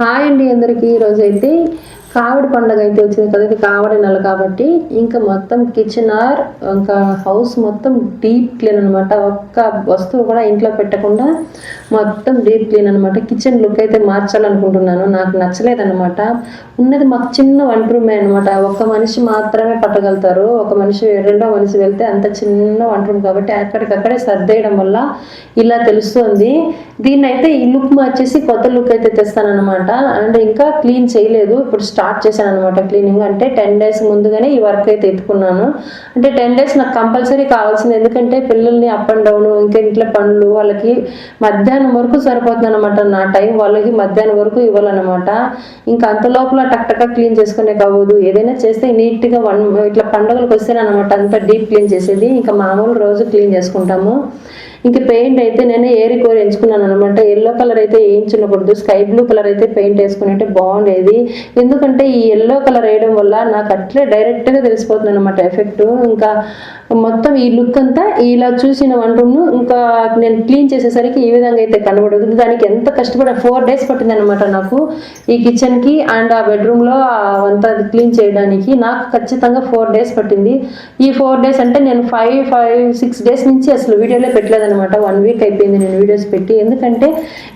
Hi అండి అందరికీ. ఈరోజు అయితే కావిడి పండగ అయితే వచ్చింది కదా ఇది కావడి నెల కాబట్టి ఇంకా మొత్తం కిచెన్ ఆర్ ఇంకా హౌస్ మొత్తం డీప్ క్లీన్ అనమాట ఒక్క వస్తువు కూడా ఇంట్లో పెట్టకుండా మొత్తం డీప్ క్లీన్ అనమాట కిచెన్ లుక్ అయితే మార్చాలనుకుంటున్నాను. నాకు నచ్చలేదన్నమాట. ఉన్నది మాకు చిన్న వంట రూమే అనమాట ఒక మనిషి మాత్రమే పట్టగలుగుతారు. ఒక మనిషి రెండో మనిషి వెళ్తే అంత చిన్న వంట రూమ్ కాబట్టి అక్కడికక్కడే సర్దేయడం వల్ల ఇలా తెలుస్తుంది. దీన్ని అయితే ఈ లుక్ మార్చేసి కొత్త లుక్ అయితే తెస్తానన్నమాట. అండ్ ఇంకా క్లీన్ చేయలేదు. ఇప్పుడు స్టార్ట్ చేశాను అనమాట క్లీనింగ్. అంటే టెన్ డేస్ ముందుగానే ఈ వర్క్ అయితే ఎత్తుకున్నాను. అంటే టెన్ డేస్ నాకు కంపల్సరీ కావాల్సింది. ఎందుకంటే పిల్లల్ని అప్ అండ్ డౌన్ ఇంకా ఇంట్లో పనులు వాళ్ళకి మధ్యాహ్నం వరకు సరిపోతుంది అనమాట నా టైం వాళ్ళకి మధ్యాహ్నం వరకు ఇవ్వాలన్నమాట. ఇంకా అంత లోపల టక్ క్లీన్ చేసుకునే కావద్దు. ఏదైనా చేస్తే నీట్గా వన్ ఇట్లా పండుగలకు వస్తేనమాట అంత డీప్ క్లీన్ చేసేది. ఇంకా మామూలు రోజు క్లీన్ చేసుకుంటాము. ఇంకా పెయింట్ అయితే నేను ఏరి కోరి ఎంచుకున్నాను అనమాట ఎల్లో కలర్ అయితే వేయించకూడదు స్కై బ్లూ కలర్ అయితే పెయింట్ వేసుకుని బాగుండేది. ఎందుకంటే ఈ ఎల్లో కలర్ వేయడం వల్ల నాకు అట్లే డైరెక్ట్గా తెలిసిపోతుంది అనమాట ఎఫెక్ట్. ఇంకా మొత్తం ఈ లుక్ అంతా ఇలా చూసిన వంటను ఇంకా నేను క్లీన్ చేసేసరికి ఈ విధంగా అయితే కనబడదు దానికి ఎంత కష్టపడ ఫోర్ డేస్ పట్టింది అనమాట నాకు ఈ కిచెన్కి అండ్ ఆ బెడ్రూమ్లో అంతా క్లీన్ చేయడానికి. నాకు ఖచ్చితంగా ఫోర్ డేస్ పట్టింది. ఈ ఫోర్ డేస్ అంటే నేను ఫైవ్ ఫైవ్ సిక్స్ డేస్ నుంచి అసలు వీడియోలో అనమాట వన్ వీక్ అయిపోయింది నేను వీడియోస్ పెట్టి. ఎందుకంటే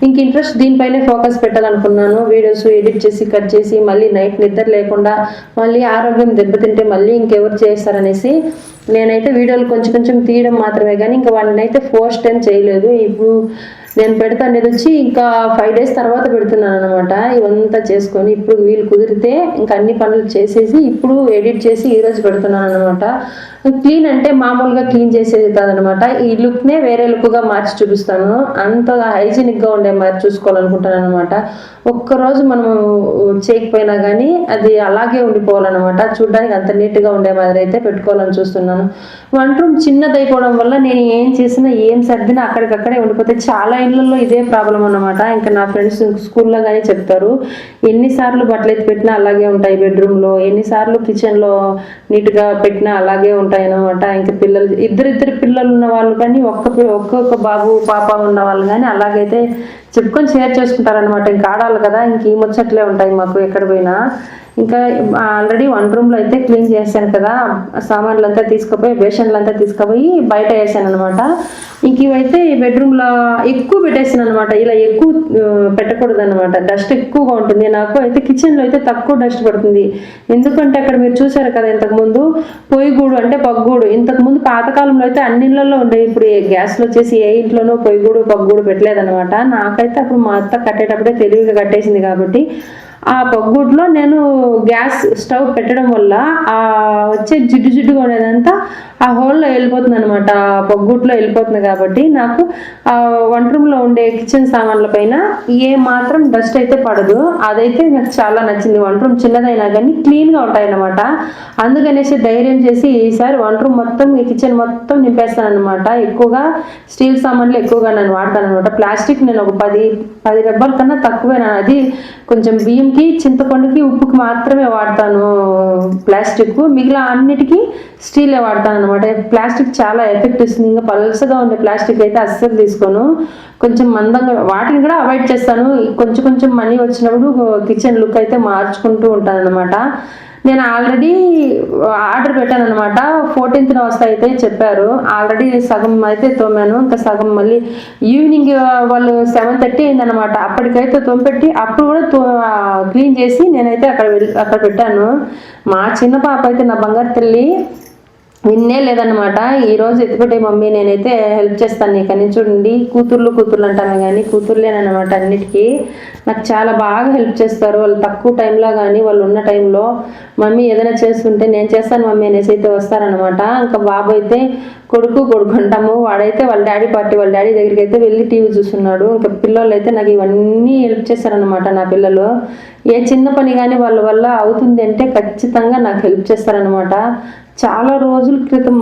ఇంక ఇంట్రెస్ట్ దీనిపైనే ఫోకస్ పెట్టాలనుకున్నాను. వీడియోస్ ఎడిట్ చేసి కట్ చేసి మళ్ళీ నైట్ నిద్ర లేకుండా మళ్ళీ ఆరోగ్యం దెబ్బతింటే మళ్ళీ ఇంకెవరు చేస్తారనేసి నేనైతే వీడియోలు కొంచెం కొంచెం తీయడం మాత్రమే కానీ ఇంకా వాడిని అయితే ఫోర్స్ టైం చేయలేదు. ఇప్పుడు నేను పెడతా అనేది వచ్చి ఇంకా ఫైవ్ డేస్ తర్వాత పెడుతున్నాను అనమాట ఇవంతా చేసుకొని ఇప్పుడు వీళ్ళు కుదిరితే ఇంకా అన్ని పనులు చేసేసి ఇప్పుడు ఎడిట్ చేసి ఈరోజు పెడుతున్నాను అనమాట క్లీన్ అంటే మామూలుగా క్లీన్ చేసేది కాదనమాట ఈ లుక్నే వేరే లుక్గా మార్చి చూపిస్తాను. అంతగా హైజీనిక్గా ఉండే మార్చి చూసుకోవాలనుకుంటాను అనమాట ఒక్కరోజు మనం చేయకపోయినా కానీ అది అలాగే ఉండిపోవాలన్నమాట. చూడడానికి అంత నీట్గా ఉండే మాదిరి అయితే పెట్టుకోవాలని చూస్తున్నాను. వంట రూమ్ చిన్నదైపోవడం వల్ల నేను ఏం చేసినా ఏం సర్దినా అక్కడికక్కడే ఉండిపోతే చాలా ఇళ్ళల్లో ఇదే ప్రాబ్లం అన్నమాట. ఇంకా నా ఫ్రెండ్స్ స్కూల్లో కానీ చెప్తారు ఎన్నిసార్లు బట్టలు ఎత్తి పెట్టినా అలాగే ఉంటాయి బెడ్రూమ్లో ఎన్నిసార్లు కిచెన్లో నీట్గా పెట్టినా అలాగే ఉంటాయి అనమాట ఇంకా పిల్లలు ఇద్దరిద్దరు పిల్లలు ఉన్న వాళ్ళు కానీ ఒక్క ఒక్కొక్క బాబు పాప ఉన్న వాళ్ళు కానీ అలాగైతే చెప్పుకొని షేర్ చేసుకుంటారనమాట ఇంకా ఆడాలి కదా ఇంక ఈ ముచ్చట్లే ఉంటాయి మాకు ఎక్కడ పోయినా. ఇంకా ఆల్రెడీ వన్ రూమ్లో అయితే క్లీన్ చేశాను కదా. సామాన్లు అంతా తీసుకుపోయి బేషన్లు అంతా తీసుకుపోయి బయట వేసాను అనమాట ఇంక ఇవైతే ఈ బెడ్రూమ్లో ఎక్కువ పెట్టేసాను అనమాట ఇలా ఎక్కువ పెట్టకూడదు అనమాట డస్ట్ ఎక్కువగా ఉంటుంది. నాకు అయితే కిచెన్లో అయితే తక్కువ డస్ట్ పడుతుంది. ఎందుకంటే అక్కడ మీరు చూసారు కదా ఇంతకుముందు పొయ్యిగూడు అంటే పగ్గూడు. ఇంతకుముందు పాతకాలంలో అయితే అన్ని ఇళ్ళలో ఉండే ఇప్పుడు గ్యాస్లో వచ్చేసి ఏ ఇంట్లోనూ పొయ్యిగూడు పగ్గూడు పెట్టలేదనమాట నాకైతే అప్పుడు మా అత్త కట్టేటప్పుడే తెలివిగా కట్టేసింది కాబట్టి ఆ పగ్గుడ్లో నేను గ్యాస్ స్టవ్ పెట్టడం వల్ల ఆ వచ్చే జిడ్డు జిడ్డుగా ఉండేదంతా ఆ హోల్లో వెళ్ళిపోతుంది అనమాట ఆ వెళ్ళిపోతుంది కాబట్టి నాకు ఆ వంట రూమ్లో ఉండే కిచెన్ సామాన్ల పైన ఏ మాత్రం డస్ట్ అయితే పడదు. అదైతే నాకు చాలా నచ్చింది. వంట రూమ్ చిన్నదైనా కానీ క్లీన్గా ఉంటాయి అనమాట అందుకనేసి ధైర్యం చేసి ఈసారి వంట రూమ్ మొత్తం ఈ కిచెన్ మొత్తం నింపేస్తాను అనమాట ఎక్కువగా స్టీల్ సామాన్లు ఎక్కువగా నేను వాడతాను అనమాట ప్లాస్టిక్ నేను ఒక పది పది డబ్బాల కన్నా తక్కువే నా- అది కొంచెం బియ్యంకి చింతపండుకి ఉప్పుకి మాత్రమే వాడతాను ప్లాస్టిక్ మిగిలిన అన్నిటికీ స్టీలే వాడతాను అనమాట ప్లాస్టిక్ చాలా ఎఫెక్ట్ ఇస్తుంది. ఇంకా పలుసగా ఉండే ప్లాస్టిక్ అయితే అస్సలు తీసుకోను. కొంచెం మందంగా వాటిని కూడా అవాయిడ్ చేస్తాను. కొంచెం కొంచెం మనీ వచ్చినప్పుడు కిచెన్ లుక్ అయితే మార్చుకుంటూ ఉంటాను అనమాట నేను ఆల్రెడీ ఆర్డర్ పెట్టాను అనమాట ఫోర్టీన్త్న వస్తాయి అయితే చెప్పారు. ఆల్రెడీ సగం అయితే తోమాను. ఇంకా సగం మళ్ళీ ఈవినింగ్ వాళ్ళు సెవెన్ థర్టీ అయిందనమాట అప్పటికైతే తోమిపెట్టి అప్పుడు కూడా తో క్లీన్ చేసి నేనైతే అక్కడ వెళ్ళి- అక్కడ పెట్టాను. మా చిన్న పాప అయితే నా బంగారు తల్లి. విన్నే లేదనమాట ఈరోజు రోజు ఎత్తుపెట్టే మమ్మీ నేనైతే హెల్ప్ చేస్తాను నీకు అని చూడండి. కూతుర్లు కూతుర్లు అంటాను కానీ కూతుర్లేనమాట అన్నిటికీ. నాకు చాలా బాగా హెల్ప్ చేస్తారు. వాళ్ళు తక్కువ టైంలో కానీ వాళ్ళు ఉన్న టైంలో మమ్మీ ఏదైనా చేస్తుంటే నేను చేస్తాను మమ్మీ అనేసి అయితే వస్తారనమాట ఇంకా బాబు అయితే కొడుకు కొడుకుంటాము వాడైతే వాళ్ళ డాడీ పార్టీ వాళ్ళ డాడీ దగ్గరికి అయితే వెళ్ళి టీవీ చూస్తున్నాడు. ఇంకా పిల్లలు అయితే నాకు ఇవన్నీ హెల్ప్ చేస్తారనమాట నా పిల్లలు. ఏ చిన్న పని కానీ వాళ్ళ వల్ల అవుతుంది అంటే ఖచ్చితంగా నాకు హెల్ప్ చేస్తారనమాట చాలా రోజుల క్రితం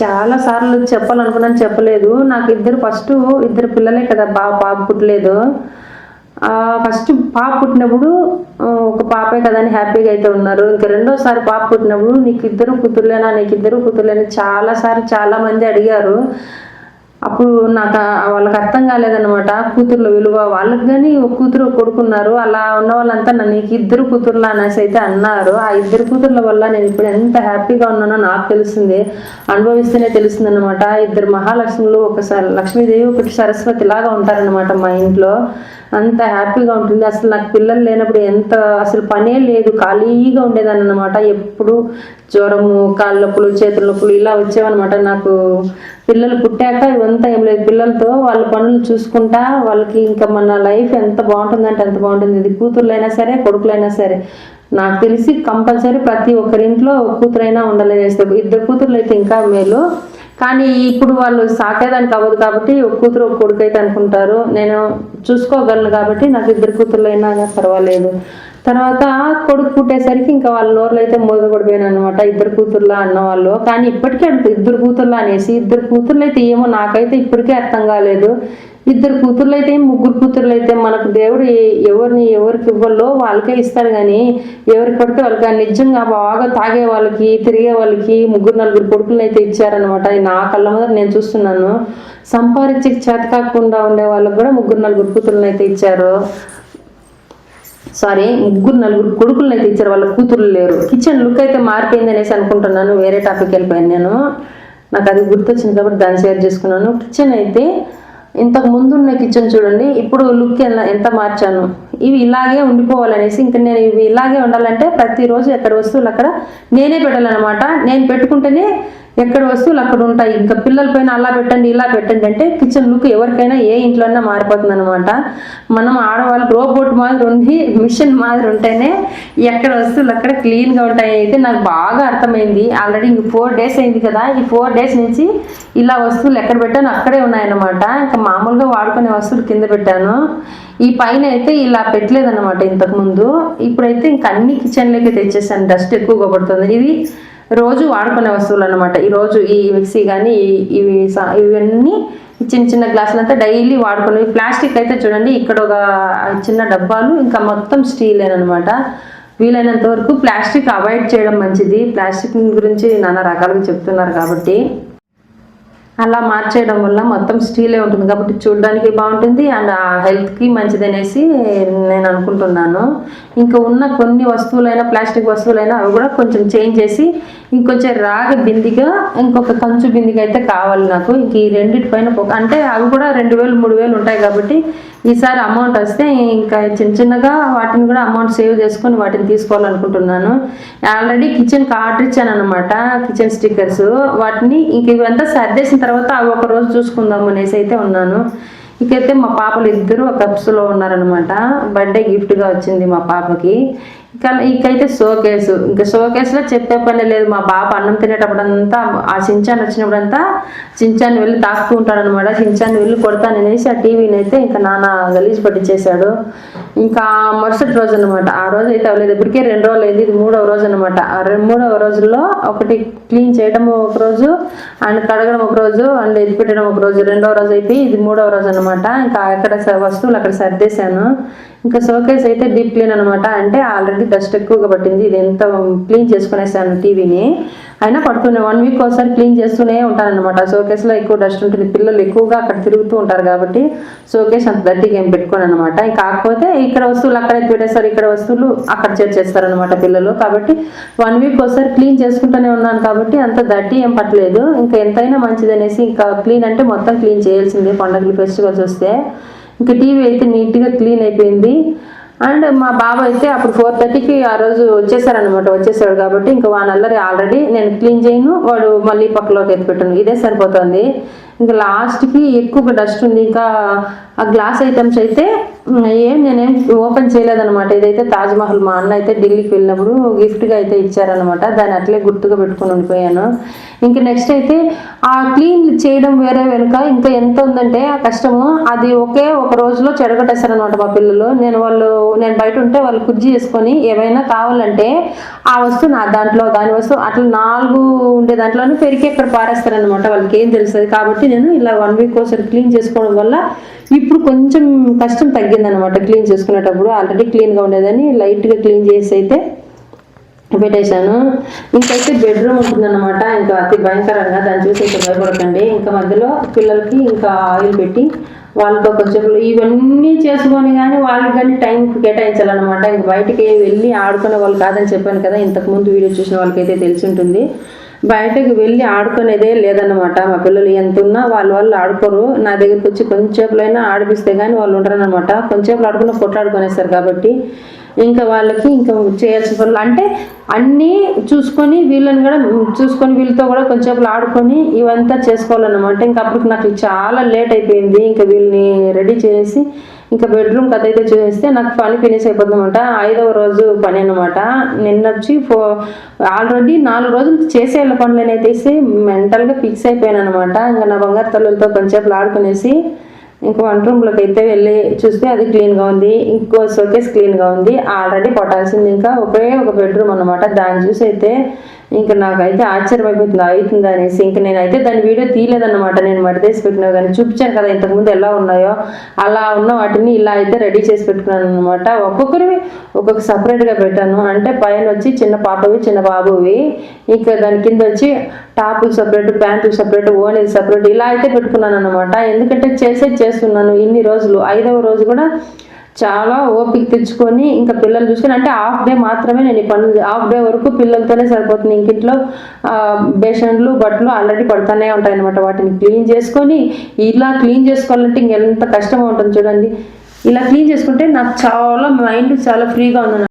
చాలా సార్లు చెప్పాలనుకున్నాను చెప్పలేదు. నాకు ఇద్దరు ఫస్ట్ ఇద్దరు పిల్లలే కదా బాగా పాప పుట్టలేదు. ఫస్ట్ పాప పుట్టినప్పుడు ఒక పాపే కదా అని హ్యాపీగా అయితే ఉన్నారు. ఇంకా రెండోసారి పాప పుట్టినప్పుడు నీకు ఇద్దరు కూతుర్లేనా నీకు ఇద్దరు కూతుర్లేనా చాలా సార్లు చాలా మంది అడిగారు. అప్పుడు నాకు వాళ్ళకి అర్థం కాలేదనమాట కూతుర్ల విలువ వాళ్ళకి కానీ ఒక కూతురు కొడుకున్నారు. అలా ఉన్న వాళ్ళంతా నన్ను నీకు ఇద్దరు కూతుర్లు అనేసి అయితే అన్నారు. ఆ ఇద్దరు కూతుర్ల వల్ల నేను ఇప్పుడు ఎంత హ్యాపీగా ఉన్నానో నాకు తెలిసింది అనుభవిస్తేనే తెలుస్తుంది అనమాట ఇద్దరు మహాలక్ష్ములు ఒకసారి లక్ష్మీదేవి ఒకటి సరస్వతి లాగా ఉంటారనమాట మా ఇంట్లో. అంత హ్యాపీగా ఉంటుంది. అసలు నాకు పిల్లలు లేనప్పుడు ఎంత అసలు పనే లేదు. ఖాళీగా ఉండేదాన్ని అనమాట ఎప్పుడు జ్వరము కాళ్ళ నొప్పులు చేతుల నొప్పులు ఇలా వచ్చేవన్నమాట. నాకు పిల్లలు పుట్టాక ఇవంతా ఏం లేదు. పిల్లలతో వాళ్ళ పనులు చూసుకుంటా వాళ్ళకి ఇంకా మన లైఫ్ ఎంత బాగుంటుందంటే ఎంత బాగుంటుంది. ఇది కూతుర్లైనా సరే కొడుకులైనా సరే. నాకు తెలిసి కంపల్సరీ ప్రతి ఒక్కరింట్లో కూతురైనా ఉండాలని చేస్తారు ఇద్దరు కూతుర్లు అయితే ఇంకా మేలు. కానీ ఇప్పుడు వాళ్ళు సాకేదానికి అవ్వదు కాబట్టి ఒక కూతురు ఒక కొడుకు అయితే అనుకుంటారు. నేను చూసుకోగలను కాబట్టి నాకు ఇద్దరు కూతుర్లు అయినా పర్వాలేదు. తర్వాత కొడుకు పుట్టేసరికి ఇంకా వాళ్ళ నోర్లు అయితే మూతపడిపోయాను అనమాట ఇద్దరు కూతుర్లా అన్నవాళ్ళు. కానీ ఇప్పటికీ అడుగుతారు ఇద్దరు కూతుర్లా అనేసి ఇద్దరు కూతుర్లు అయితే ఏమో నాకైతే ఇప్పటికే అర్థం కాలేదు. ఇద్దరు కూతుర్లు అయితే ముగ్గురు కూతుర్లు అయితే మనకు దేవుడు ఎవరిని ఎవరికి ఇవ్వాలో వాళ్ళకే ఇస్తాడు కానీ ఎవరికి పడితే వాళ్ళకి. నిజంగా బాగా తాగే వాళ్ళకి తిరిగే వాళ్ళకి ముగ్గురు నలుగురు కొడుకులను అయితే ఇచ్చారనమాట నా కళ్ళ మీద నేను చూస్తున్నాను. సంపాదించి చేత కాకుండా ఉండే వాళ్ళకి కూడా ముగ్గురు నలుగురు కూతుర్లను అయితే ఇచ్చారు. సారీ ముగ్గురు నలుగురు కొడుకులను అయితే ఇచ్చారు వాళ్ళ కూతురు లేరు. కిచెన్ లుక్ అయితే మారిపోయింది అనేసి అనుకుంటున్నాను వేరే టాపిక్ వెళ్ళిపోయాను నేను. నాకు అది గుర్తొచ్చింది కాబట్టి దాన్ని షేర్ చేసుకున్నాను. కిచెన్ అయితే ఇంతకు ముందున్న కిచెన్ చూడండి ఇప్పుడు లుక్ ఎలా ఎంత మార్చాను? ఇవి ఇలాగే ఉండిపోవాలనేసి ఇంకా నేను ఇవి ఇలాగే ఉండాలంటే ప్రతిరోజు ఎక్కడ వస్తువులు అక్కడ నేనే పెట్టాలన్నమాట. నేను పెట్టుకుంటేనే ఎక్కడ వస్తువులు అక్కడ ఉంటాయి. ఇంకా పిల్లల పైన అలా పెట్టండి ఇలా పెట్టండి అంటే కిచెన్ లుక్ ఎవరికైనా ఏ ఇంట్లో అయినా మారిపోతుంది అనమాట మనం ఆడవాళ్ళు రోబోట్ మాదిరి ఉండి మిషన్ మాదిరి ఉంటేనే ఎక్కడ వస్తువులు అక్కడ క్లీన్గా ఉంటాయి అయితే నాకు బాగా అర్థమైంది. ఆల్రెడీ ఇంక ఫోర్ డేస్ అయింది కదా ఈ ఫోర్ డేస్ నుంచి ఇలా వస్తువులు ఎక్కడ పెట్టాను అక్కడే ఉన్నాయన్నమాట. ఇంకా మామూలుగా వాడుకునే వస్తువులు కింద పెట్టాను. ఈ పైన అయితే ఇలా పెట్టలేదన్నమాట ఇంతకుముందు. ఇప్పుడైతే ఇంక అన్ని కిచెన్లోకి తెచ్చేసాను. డస్ట్ ఎక్కువగా పడుతుంది. ఇది రోజు వాడుకునే వస్తువులు అనమాట ఈ రోజు ఈ మిక్సీ కానీ ఇవి ఇవన్నీ చిన్న చిన్న గ్లాసులు అంతా డైలీ వాడుకునేవి. ప్లాస్టిక్ అయితే చూడండి ఇక్కడ ఒక చిన్న డబ్బాలు ఇంకా మొత్తం స్టీల్ అనమాట వీలైనంత వరకు ప్లాస్టిక్ అవాయిడ్ చేయడం మంచిది. ప్లాస్టిక్ గురించి నానా రకాలుగా చెప్తున్నారు కాబట్టి. అలా మార్చేయడం వల్ల మొత్తం స్టీలే ఉంటుంది కాబట్టి చూడడానికి బాగుంటుంది అండ్ ఆ హెల్త్కి మంచిది అనేసి నేను అనుకుంటున్నాను. ఇంకా ఉన్న కొన్ని వస్తువులైనా ప్లాస్టిక్ వస్తువులైనా అవి కూడా కొంచెం చేంజ్ చేసి ఇంకొంచెం రాగి బిందిగా ఇంకొక కంచు బిందిగా అయితే కావాలి నాకు. ఇంక ఈ రెండింటి పైన అంటే అవి కూడా రెండు వేలు మూడు వేలు ఉంటాయి కాబట్టి ఈసారి అమౌంట్ వస్తే ఇంకా చిన్న చిన్నగా వాటిని కూడా అమౌంట్ సేవ్ చేసుకొని వాటిని తీసుకోవాలనుకుంటున్నాను. ఆల్రెడీ కిచెన్కి ఆర్డర్ ఇచ్చాను అనమాట కిచెన్ స్టిక్కర్స్. వాటిని ఇంక ఇవంతా సర్దేసిన తర్వాత తర్వాత అవి ఒక రోజు చూసుకుందాం అనేసి అయితే ఉన్నాను. ఇకైతే మా పాపలు ఇద్దరు ఒక కప్స్లో ఉన్నారనమాట బర్త్డే గిఫ్ట్గా వచ్చింది మా పాపకి. ఇక ఇకైతే షోకేసు. ఇంకా షోకేస్లో చెప్పే పని లేదు మా బాబు అన్నం తినేటప్పుడంతా ఆ చించాన్ వచ్చినప్పుడంతా చించాన్ని వెళ్ళి తాకుతూ ఉంటాడు అనమాట చించాన్ని వెళ్ళి కొడతాను అనేసి ఆ టీవీని అయితే ఇంకా నాన్న గలీజ్ పట్టించేశాడు. ఇంకా మరుసటి రోజు అనమాట ఆ రోజు అయితే అవ్వలేదు. ఇప్పటికే రెండు రోజులు అయింది. ఇది మూడవ రోజు అనమాట ఆ రెండు మూడవ రోజుల్లో ఒకటి క్లీన్ చేయడం ఒక రోజు అండ్ కడగడం ఒక రోజు అండ్ ఇది పెట్టడం ఒక రోజు. రెండవ రోజు అయితే ఇది మూడవ రోజు అనమాట ఇంకా అక్కడ స- వస్తువులు అక్కడ సర్దేశాను. ఇంకా షోకేస్ అయితే డీప్ క్లీన్ అనమాట అంటే ఆల్రెడీ డస్ట్ ఎక్కువగా పట్టింది. ఇది ఎంత క్లీన్ చేసుకునేసాను టీవీని. అయినా పడుతూనే వన్ వీక్ ఒకసారి క్లీన్ చేస్తూనే ఉంటాను అనమాట షోకేస్లో ఎక్కువ డస్ట్ ఉంటుంది. పిల్లలు ఎక్కువగా అక్కడ తిరుగుతూ ఉంటారు కాబట్టి షోకేస్ అంత దట్టిగా ఏం పెట్టుకోను అనమాట కాకపోతే ఇక్కడ వస్తువులు అక్కడ పెట్టేస్తారు. ఇక్కడ వస్తువులు అక్కడ చేర్చేస్తారు అనమాట పిల్లలు. కాబట్టి వన్ వీక్ ఒకసారి క్లీన్ చేసుకుంటూనే ఉన్నాను కాబట్టి అంత దట్టి ఏం పట్టలేదు. ఇంకా ఎంతైనా మంచిదనేసి ఇంకా క్లీన్ అంటే మొత్తం క్లీన్ చేయాల్సిందే. పండగలు ఫెస్టివల్స్ వస్తే. ఇంకా టీవీ అయితే నీట్గా క్లీన్ అయిపోయింది. అండ్ మా బాబు అయితే అప్పుడు ఫోర్ థర్టీకి ఆ రోజు వచ్చేసారనమాట వచ్చేసాడు కాబట్టి ఇంకా వాని అల్లరి ఆల్రెడీ నేను క్లీన్ చేయను వాడు మళ్ళీ పక్కలోకి ఎత్తిపెట్టాను. ఇదే సరిపోతుంది. ఇంకా లాస్ట్కి ఎక్కువ డస్ట్ ఉంది. ఇంకా ఆ గ్లాస్ ఐటమ్స్ అయితే ఏం నేనేం ఓపెన్ చేయలేదన్నమాట. ఇదైతే తాజ్మహల్ మా అన్న అయితే ఢిల్లీకి వెళ్ళినప్పుడు గిఫ్ట్గా అయితే ఇచ్చారనమాట దాన్ని అట్లే గుర్తుగా పెట్టుకొని ఉండిపోయాను. ఇంకా నెక్స్ట్ అయితే ఆ క్లీన్ చేయడం వేరే వెనుక ఇంకా ఎంత ఉందంటే ఆ కష్టము అది ఒకే ఒక రోజులో చెడగొట్టేస్తారనమాట మా పిల్లలు. నేను వాళ్ళు నేను బయట ఉంటే వాళ్ళు కుర్జీ చేసుకొని ఏమైనా కావాలంటే ఆ వస్తువు నా దాంట్లో దాని వస్తువు అట్లా నాలుగు ఉండే దాంట్లోనే పెరిగి ఎక్కడ పారేస్తారనమాట వాళ్ళకి ఏం తెలుస్తుంది. కాబట్టి నేను ఇలా వన్ వీక్ ఒకసారి క్లీన్ చేసుకోవడం వల్ల ఇప్పుడు కొంచెం కష్టం తగ్గిందనమాట క్లీన్ చేసుకునేటప్పుడు. ఆల్రెడీ క్లీన్గా ఉండేదని లైట్గా క్లీన్ చేసి అయితే పెట్టేశాను. ఇంకైతే బెడ్రూమ్ ఉంటుందన్నమాట. ఇంకా అతి భయంకరంగా దాన్ని చూసి ఇంకా భయపడకండి. ఇంకా మధ్యలో పిల్లలకి ఇంకా ఆయిల్ పెట్టి వాళ్ళతో కొంచెం ఇవన్నీ చేసుకొని కానీ వాళ్ళకి కానీ టైం కేటాయించాలన్నమాట. ఇంక బయటికి వెళ్ళి ఆడుకునే వాళ్ళు కాదని చెప్పాను కదా. ఇంతకుముందు వీడియో చూసిన వాళ్ళకైతే తెలిసి ఉంటుంది. బయటకు వెళ్ళి ఆడుకునేదే లేదన్నమాట. మా పిల్లలు ఎంత ఉన్నా వాళ్ళు వాళ్ళు ఆడుకోరు. నా దగ్గరికి వచ్చి కొంచెంసేపులైనా ఆడిపిస్తే కానీ వాళ్ళు ఉండరన్నమాట. కొంచెంసేపు ఆడుకున్న కొట్లాడుకునేస్తారు కాబట్టి ఇంకా వాళ్ళకి ఇంకా చేయాల్సిన పనులు అంటే అన్నీ చూసుకొని వీళ్ళని కూడా చూసుకొని వీళ్ళతో కూడా కొంచెంసేపు ఆడుకొని ఇవంతా చేసుకోవాలన్నమాట. ఇంకా అప్పటికి నాకు చాలా లేట్ అయిపోయింది. ఇంకా వీళ్ళని రెడీ చేసి ఇంకా బెడ్రూమ్ కథ అయితే చూస్తే నాకు పని ఫినిష్ అయిపోతుందన్నమాట. ఐదవ రోజు పని అనమాట నిన్న వచ్చి ఫో ఆల్రెడీ నాలుగు రోజులు చేసే పనులని అయితే మెంటల్గా ఫిక్స్ అయిపోయాను అనమాట ఇంకా నా బంగారు తల్లులతో కొంచెంసేపు ఆడుకునేసి ఇంకో వన్ రూమ్లోకి అయితే వెళ్ళి చూస్తే అది క్లీన్గా ఉంది. ఇంకో సోకేస్ క్లీన్గా ఉంది. ఆల్రెడీ కొట్టాల్సింది ఇంకా ఒకే ఒక బెడ్రూమ్ అనమాట దాన్ని చూసి అయితే ఇంకా నాకైతే ఆశ్చర్యం అయిపోతుంది అవుతుంది అనేసి ఇంకా నేనైతే దాని వీడియో తీయలేదన్నమాట. నేను మడిదేసి పెట్టినా కానీ చూపించాను కదా ఇంతకుముందు ఎలా ఉన్నాయో. అలా ఉన్న వాటిని ఇలా అయితే రెడీ చేసి పెట్టుకున్నాను అనమాట ఒక్కొక్కరివి ఒక్కొక్క సపరేట్గా పెట్టాను. అంటే పైన వచ్చి చిన్న పాపవి చిన్న బాబువి. ఇంకా దాని కింద వచ్చి టాపులు సపరేట్ ప్యాంట్లు సపరేట్ ఓనీలు సపరేట్ ఇలా అయితే పెట్టుకున్నాను అనమాట ఎందుకంటే చేసేది చేస్తున్నాను ఇన్ని రోజులు. ఐదవ రోజు కూడా చాలా ఓపిక తెచ్చుకొని ఇంకా పిల్లలు చూసుకొని అంటే హాఫ్ డే మాత్రమే నేను ఈ పనులు హాఫ్ డే వరకు పిల్లలతోనే సరిపోతుంది. ఇంకిట్లో బేషన్లు బట్టలు ఆల్రెడీ పడుతూనే ఉంటాయి అనమాట వాటిని క్లీన్ చేసుకొని ఇలా క్లీన్ చేసుకోవాలంటే ఇంకెంత కష్టంగా ఉంటుంది చూడండి. ఇలా క్లీన్ చేసుకుంటే నాకు చాలా మైండ్ చాలా ఫ్రీగా ఉన్నాను